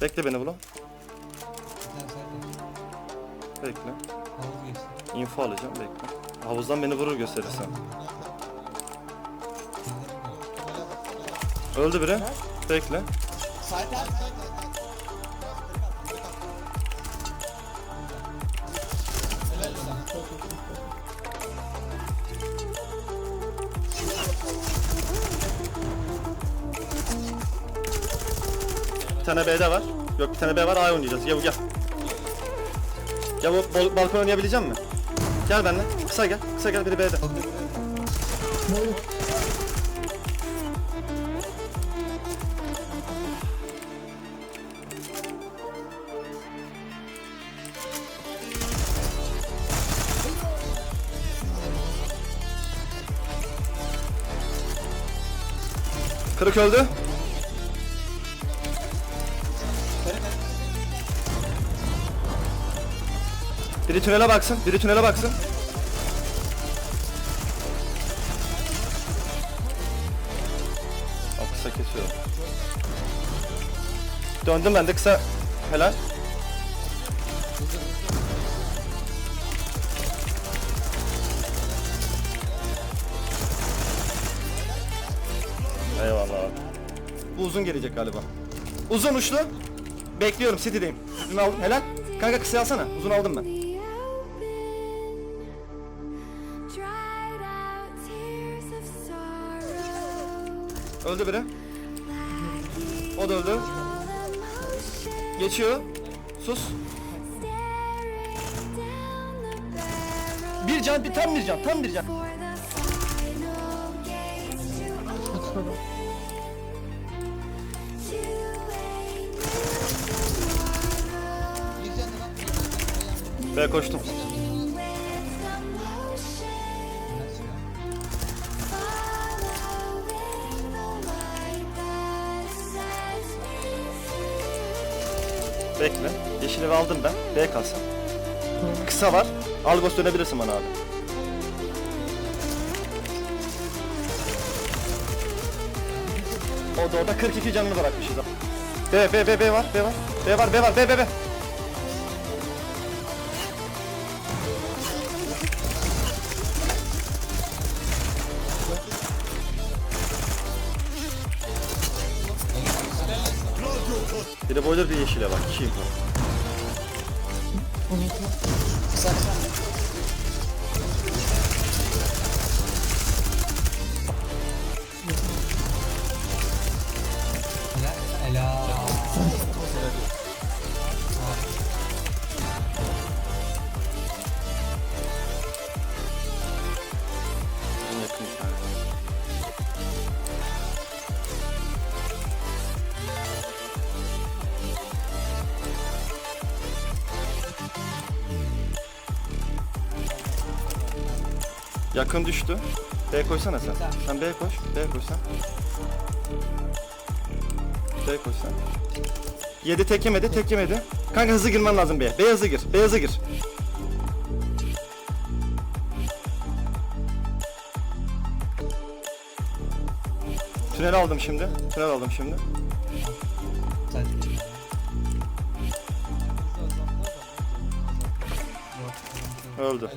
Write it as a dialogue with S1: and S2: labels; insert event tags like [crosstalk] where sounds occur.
S1: Bekle beni.
S2: Bir tane side var.
S1: Bekle.
S2: Havuz geçti.
S1: Info alacağım bekle. Havuzdan beni vurur gösterirsen. Öldü biri. Bekle.
S2: Side var.
S1: Bir tane B'de var. Yok bir tane B var A oynayacağız. Yavu gel. Yavu bol- balkon oynayabilecek misin? Gel benimle. Kısa gel. Kısa gel biri B'de. Kırık öldü. Biri tünele baksın. Biri tünele baksın. Al kısa kesiyorum. Döndüm ben de kısa. Helal. Eyvallah abi. Bu uzun gelecek galiba. Uzun uçlu. Bekliyorum City'deyim. Uzun aldım. Helal. Kanka kısa alsana. Uzun aldım ben. Öldü biri. O da öldü. Geçiyor. Sus. Bir can, bir tam bir can, tam bir can. [laughs]
S3: for the
S1: Bekle. Yeşil evi aldım ben. B kalsın. Kısa var. Algos dönebilirsin bana abi. O da orada 42 canını bırakmışız. B, B, B, B var, B var. B var, B var, B, B, B. Bir de boiler bir yeşile bak. İki info.
S2: Kısa kısa.
S1: Yakın düştü. B koysana sen. Sen B koş. B koş sen. B koş sen. Yedi tek yemedi, tek yemedi. Kanka hızlı girmen lazım B'ye. B'ye hızlı gir. B'ye hızlı gir. Tünel aldım şimdi. Tünel aldım şimdi. Öldü.